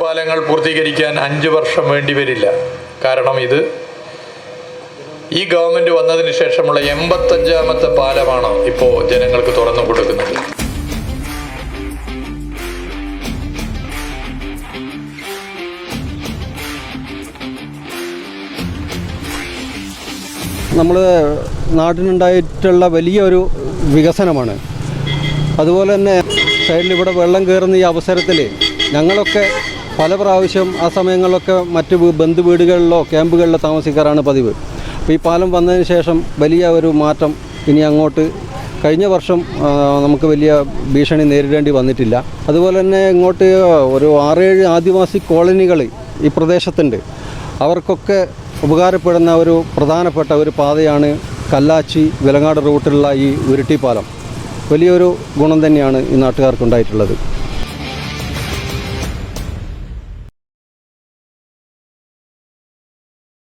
പാലങ്ങൾ പൂർത്തീകരിക്കാൻ അഞ്ച് വർഷം വേണ്ടി വരില്ല. കാരണം ഇത് ഈ ഗവൺമെന്റ് വന്നതിന് ശേഷമുള്ള എൺപത്തഞ്ചാമത്തെ പാലമാണ് ഇപ്പോ ജനങ്ങൾക്ക് തുറന്നു കൊടുക്കുന്നത്. നമ്മൾ നാട്ടിനുണ്ടായിട്ടുള്ള വലിയൊരു വികസനമാണ്. അതുപോലെ തന്നെ സൈഡിൽ ഇവിടെ വെള്ളം കയറുന്ന ഈ അവസരത്തിൽ ഞങ്ങളൊക്കെ പല പ്രാവശ്യം ആ സമയങ്ങളിലൊക്കെ മറ്റ് ബന്ധു വീടുകളിലോ ക്യാമ്പുകളിലോ താമസിക്കാറാണ് പതിവ്. അപ്പോൾ ഈ പാലം വന്നതിന് ശേഷം വലിയ ഒരു മാറ്റം ഇനി അങ്ങോട്ട് കഴിഞ്ഞ വർഷം നമുക്ക് വലിയ ഭീഷണി നേരിടേണ്ടി വന്നിട്ടില്ല. അതുപോലെ തന്നെ ഇങ്ങോട്ട് ഒരു ആറേഴ് ആദിവാസി കോളനികൾ ഈ പ്രദേശത്തുണ്ട്. അവർക്കൊക്കെ ഉപകാരപ്പെടുന്ന ഒരു പ്രധാനപ്പെട്ട ഒരു പാതയാണ് കല്ലാച്ചി വിലങ്ങാട് റൂട്ടിലുള്ള ഈ ഉരുട്ടിപ്പാലം. വലിയൊരു ഗുണം തന്നെയാണ് ഈ നാട്ടുകാർക്കുണ്ടായിട്ടുള്ളത്.